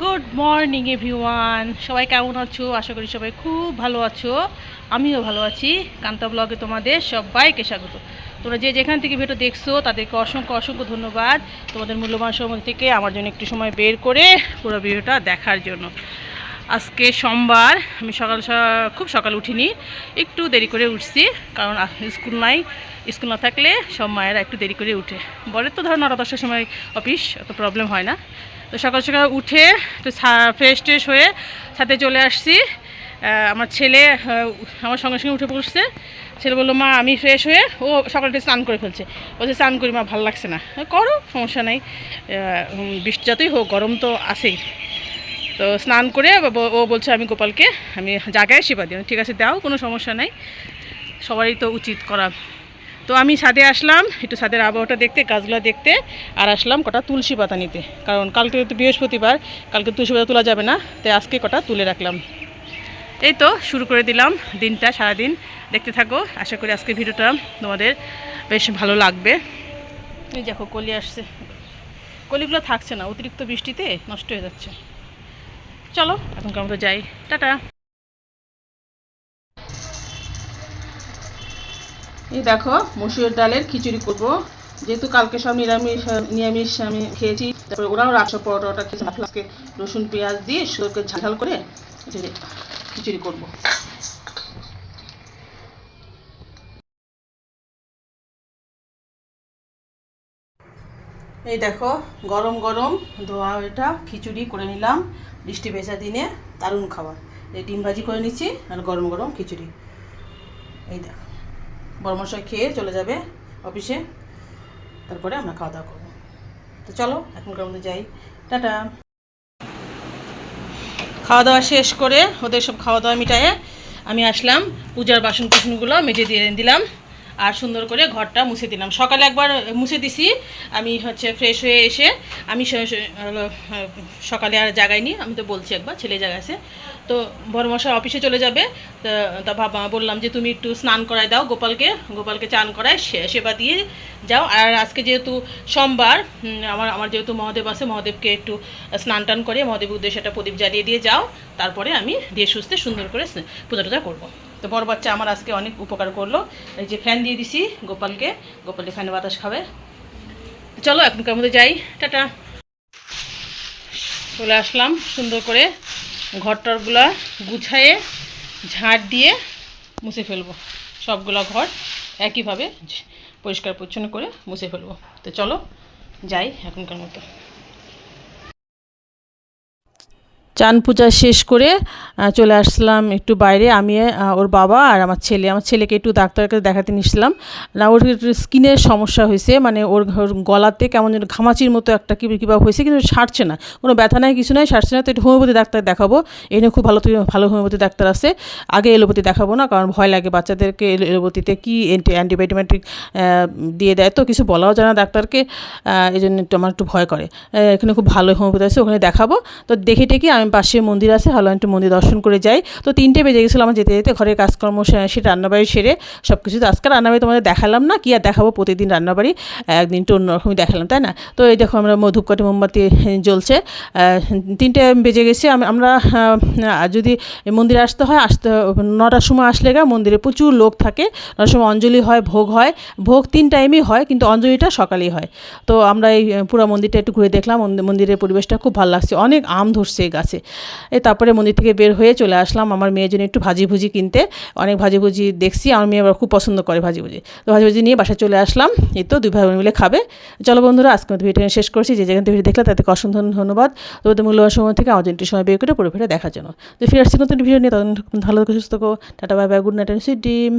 Good morning everyone সবাই কেমন আছো? আশা করি সবাই খুব ভালো আছো। আমিও ভালো আছি। কান্তা ব্লগে তোমাদের সবাইকে স্বাগত। তোমরা যে যেখান থেকে ভিডিও দেখছ, তাদেরকে অসংখ্য অসংখ্য ধন্যবাদ। তোমাদের মূল্যবান সময় থেকে আমার জন্য একটু সময় বের করে পুরো ভিডিওটা দেখার জন্য। আজকে সোমবার, আমি সকাল খুব সকাল উঠিনি, একটু দেরি করে উঠছি, কারণ স্কুল নাই। স্কুল না থাকলে সব মায়েরা একটু দেরি করে উঠে। বলে তো ধরো নটা দশটার সময় অফিস, অত প্রবলেম হয় না। তো সকাল সকাল উঠে তো ফ্রেশ ট্রেশ হয়ে সাথে চলে আসছি। আমার ছেলে আমার সঙ্গে সঙ্গে উঠে পড়ছে ছেলে বলল, মা, আমি ফ্রেশ হয়ে ও সকালে উঠে স্নান করে ফেলছে। বলছে, স্নান করি, মা, ভালো লাগছে না। করো, সমস্যা নাই। বৃষ্টি যতই হোক, গরম তো আছেই। তো স্নান করে ও বলছে, আমি গোপালকে, আমি জায়গায় সেবা দিই। ঠিক আছে, দাও, কোনো সমস্যা নাই। সবারই তো উচিত করা তো আমি ছাদে আসলাম, একটু ছাদের আবহাওয়াটা দেখতে, গাছগুলো দেখতে, আর আসলাম কটা তুলসী পাতা নিতে। কারণ কালকে তো বৃহস্পতিবার, কালকে তুলসী পাতা তোলা যাবে না, তাই আজকে কটা তুলে রাখলাম। এই তো শুরু করে দিলাম দিনটা, সারাদিন। দেখতে থাকো, আশা করি আজকে ভিডিওটা তোমাদের বেশ ভালো লাগবে। এই দেখো, কলি আসছে। কলিগুলো থাকছে না, অতিরিক্ত বৃষ্টিতে নষ্ট হয়ে যাচ্ছে। চলো, এখনকার মতো যাই। টাটা। এই দেখো, মসুর ডালের খিচুড়ি করব। যেহেতু কালকে সব নিরামিষ নিরামিষ আমি খেয়েছি, তারপরে ওরাও রাখছো পরোটা খেয়েছে আজকে রসুন, পেঁয়াজ দিয়ে সুন্দর করে ঝাল করে খিচুড়ি করব। এই দেখো, গরম গরম ধোয়া এটা, খিচুড়ি করে নিলাম বৃষ্টি ভেজা দিনে, দারুণ খাবার। এই ডিম ভাজি করে নিচ্ছি আর গরম গরম খিচুড়ি। এই দেখো। মশাই খেয়ে চলে যাবে অফিসে। তারপরে আমরা খাওয়া দাওয়া করব। তো চলো এখনকার মধ্যে যাই। টাটা। খাওয়া দাওয়া শেষ করে ওদের সব খাওয়া দাওয়া মিটায়ে আমি আসলাম। পূজার বাসন কুসনগুলো মেজে দিয়ে দিলাম আর সুন্দর করে ঘরটা মুছে দিলাম। সকালে একবার মুছে দিছি। আমি হচ্ছে ফ্রেশ হয়ে এসে আমি সকালে আর জাগাইনি। আমি তো বলছি একবার, ছেলে জাগাইছে। তো বড় মশাই অফিসে চলে যাবে। তা- বাবা, বললাম যে তুমি একটু স্নান করায় দাও গোপালকে। গোপালকে চান করায় সেবা দিয়ে যাও। আর আজকে যেহেতু সোমবার আমার আমার যেহেতু মহাদেব আছে, মহাদেবকে একটু স্নান টান করে মহাদেব উদ্দেশ্যে একটা প্রদীপ জ্বালিয়ে দিয়ে যাও। তারপরে আমি দিয়ে সুস্থে সুন্দর করে পূজা টুজা করব। তো বড় বাচ্চা আমার আজকে অনেক উপকার করল। এই যে ফ্যান দিয়ে দিছি গোপালকে। গোপালকে ফ্যানে বাতাস খাবে। চলো এখনকার মধ্যে যাই। টাটা। চলে আসলাম সুন্দর করে। ঘরটরগুলা গুছায়ে ঝাড় দিয়ে মুছে ফেলব। সবগুলা ঘর একইভাবে পরিষ্কার পরিচ্ছন্ন করে মুছে ফেলব। তো চলো, যাই এখনকার মতো। চান পূজা শেষ করে চলে আসলাম একটু বাইরে। আমি ওর বাবা আর আমার ছেলে। আমার ছেলেকে একটু ডাক্তারের কাছে দেখাতে নিয়েছিলাম। না, ওর স্কিনের সমস্যা হয়েছে। মানে ওর গলাতে কেমন যেন ঘামাচির মতো একটা কী কীভাবে হয়েছে, কিন্তু সারছে না। কোনো ব্যথা নাই, কিছু নাই, সারছে না। তো একটু হোমিওপ্যাথি ডাক্তার দেখাবো। এনে খুব ভালো ভালো হোমিওপ্যাথি ডাক্তার আছে। আগে এলোপ্যাথি দেখাবো না, কারণ ভয় লাগে বাচ্চাদেরকে এলো- এলোপ্যাথিতে কী অ্যান্টিবায়োটিক দিয়ে দেয়। তো কিছু বলাও যায় না ডাক্তারকে। এই জন্য একটু আমার একটু ভয় করে। এখানে খুব ভালো হোমিওপ্যাথি আছে, ওখানে দেখাবো। তো দেখে টেকে আমি পাশে মন্দির আছে একটু মন্দির দর্শন করে যাই। তো তিনটে বেজে গেছিল আমার যেতে যেতে, ঘরের কাজকর্ম সে- রান্নাবাড়ি সেরে সব কিছু তো আজকে রান্নাবাড়ি তোমাদের দেখালাম না, কি আর দেখাবো? প্রতিদিন রান্নাবাড়ি, একদিন তো অন্যরকমই দেখালাম, তাই না? তো এই দেখো আমরা ধূপকাঠি মোমবাতি জ্বলছে। তিনটে বেজে গেছে আমরা যদি মন্দিরে আসতে হয়, আসতে, নটার সময় আসলে গা মন্দিরে প্রচুর লোক থাকে। নটার সময় অঞ্জলি হয়, ভোগ হয়। ভোগ তিন টাইমই হয়, কিন্তু অঞ্জলিটা সকালেই হয়। তো আমরা এই পুরো মন্দিরটা একটু ঘুরে দেখলাম, মন্দিরের পরিবেশটা খুব ভালো লাগছে। অনেক আম ধরছে গাছে। এই তারপরে মন্দির থেকে বের হয়ে চলে আসলাম আমার মেয়ের জন্য একটু ভাজি ভুজি কিনতে। অনেক ভাজি ভুজি দেখছি, আমার মেয়ে আবার খুব পছন্দ করে ভাজি ভুজি। তো ভাজি ভুজি নিয়ে বাসায় চলে আসলাম, এই তো দুই ভাই মিলে খাবে। চলো বন্ধুরা আজকে মতো ভিডিও শেষ করছি। যে যেখান থেকে ভিডিও দেখলাম তাদেরকে অসংখ্য ধন্যবাদ। তোমাদের মূল্যবান সময় থেকে আমার জন্য সময় বের করে পুরো ভিডিও দেখার জন্য। তো ফিরে আসছি নতুন ভিডিও নিয়ে তখন ভালো সুস্থ tata, bye bye, good night and sweet dream